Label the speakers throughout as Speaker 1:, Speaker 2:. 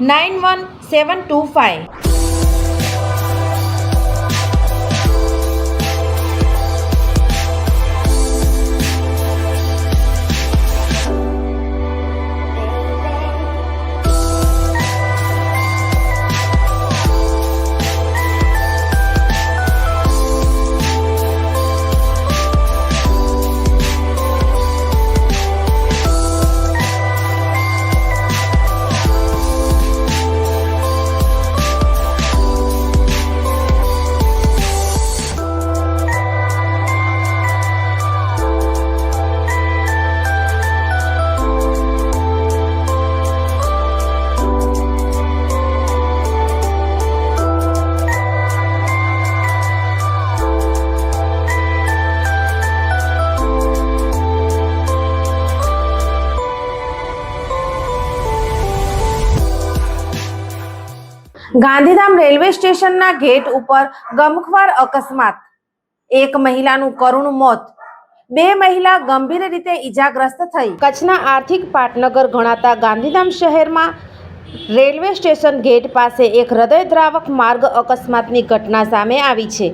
Speaker 1: nine one seven two five Gandhidham railway સ્ટેશનના gate ઉપર ગમખ્વાર અકસ્માત. એક મહિલાનું કરુણ મોત. બે મહિલા ગંભીર રીતે ઈજાગ્રસ્ત થઈ. કચ્છના આર્થિક પાટનગર ગણાતા ગાંધીધામ શહેરમાં રેલવે સ્ટેશન ગેટ પાસે એક હૃદયદ્રાવક માર્ગ અકસ્માતની ઘટના સામે આવી છે.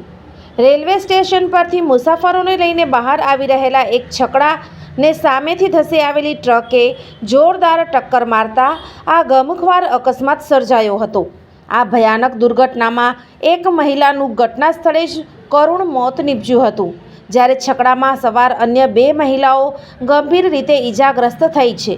Speaker 1: રેલવે સ્ટેશન પરથી મુસાફરોને લઈને બહાર આવી રહેલા એક છકડા ને સામેથી ધસી આવેલી ટ્રકે જોરદાર ટક્કર મારતા આ ગમખ્વાર અકસ્માત સર્જાયો હતો. આ ભયાનક દુર્ઘટનામાં એક મહિલાનું ઘટના સ્થળે જ કરુણ મોત નીપજ્યું હતું. જ્યારે છકડામાં સવાર અન્ય બે મહિલાઓ ગંભીર રીતે ઈજાગ્રસ્ત થઈ છે.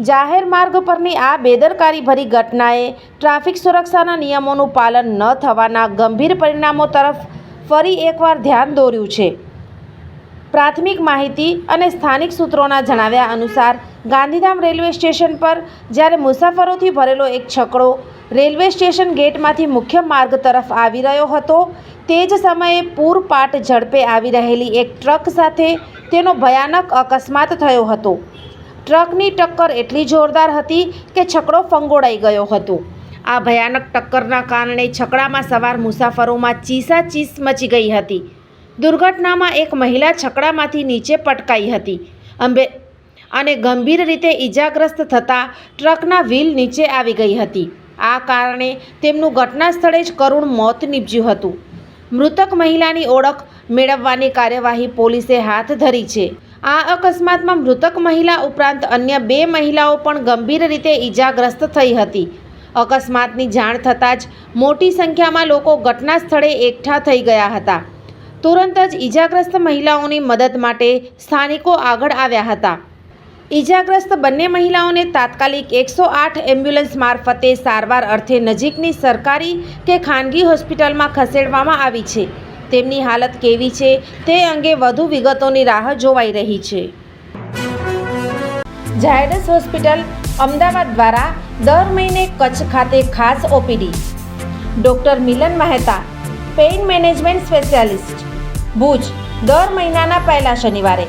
Speaker 1: જાહેર માર્ગ પરની આ બેદરકારી ભરી ઘટનાએ ટ્રાફિક સુરક્ષાના નિયમોનું પાલન ન થવાના ગંભીર પરિણામો તરફ ફરી એકવાર ધ્યાન દોર્યું છે. પ્રાથમિક માહિતી અને સ્થાનિક સૂત્રોના જણાવ્યા અનુસાર ગાંધીધામ રેલવે સ્ટેશન પર જ્યારે મુસાફરોથી ભરેલો એક છકડો રેલવે સ્ટેશન ગેટમાંથી મુખ્ય માર્ગ તરફ આવી રહ્યો હતો, તે જ સમયે પૂરપાટ ઝડપે આવી રહેલી એક ટ્રક સાથે તેનો ભયાનક અકસ્માત થયો હતો. ટ્રકની ટક્કર એટલી જોરદાર હતી કે છકડો ફંગોળાઈ ગયો હતો. આ ભયાનક ટક્કરના કારણે છકડામાં સવાર મુસાફરોમાં ચીસા ચીસ મચી ગઈ હતી. દુર્ઘટનામાં એક મહિલા છકડામાંથી નીચે પટકાઈ હતી. અંબે અને ગંભીર રીતે ઈજાગ્રસ્ત થતાં ટ્રકના વ્હીલ નીચે આવી ગઈ હતી. આ કારણે તેમનું ઘટના સ્થળે જ કરુણ મોત નીપજ્યું હતું. મૃતક મહિલાની ઓળખ મેળવવાની કાર્યવાહી પોલીસે હાથ ધરી છે. આ અકસ્માતમાં મૃતક મહિલા ઉપરાંત અન્ય બે મહિલાઓ પણ ગંભીર રીતે ઈજાગ્રસ્ત થઈ હતી. અકસ્માતની જાણ થતાં જ મોટી સંખ્યામાં લોકો ઘટના સ્થળે એકઠા થઈ ગયા હતા. તુરંત જ ઈજાગ્રસ્ત મહિલાઓની મદદ માટે સ્થાનિકો આગળ આવ્યા હતા. ઈજાગ્રસ્ત બંને મહિલાઓને તાત્કાલિક એકસો આઠ એમ્બ્યુલન્સ મારફતે સારવાર અર્થે નજીકની સરકારી કે ખાનગી હોસ્પિટલમાં ખસેડવામાં આવી છે. તેમની હાલત કેવી છે તે અંગે વધુ વિગતોની રાહ જોવાઈ રહી છે. ઝાયડસ હોસ્પિટલ અમદાવાદ દ્વારા દર મહિને કચ્છ ખાતે ખાસ OPD. Doctor Milan Mehta, pain management specialist. Bhuj, દર મહિનાના પહેલા શનિવારે.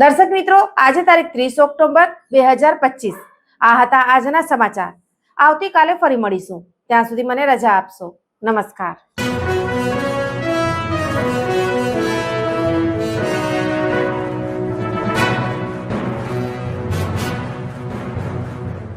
Speaker 1: દર્શક મિત્રો, આજે તારીખ ત્રીસ ઓક્ટોબર બે હજાર પચીસ. આ હતા આજના સમાચાર. આવતીકાલે ફરી મળીશું. ત્યાં સુધી મને રજા આપશો. નમસ્કાર.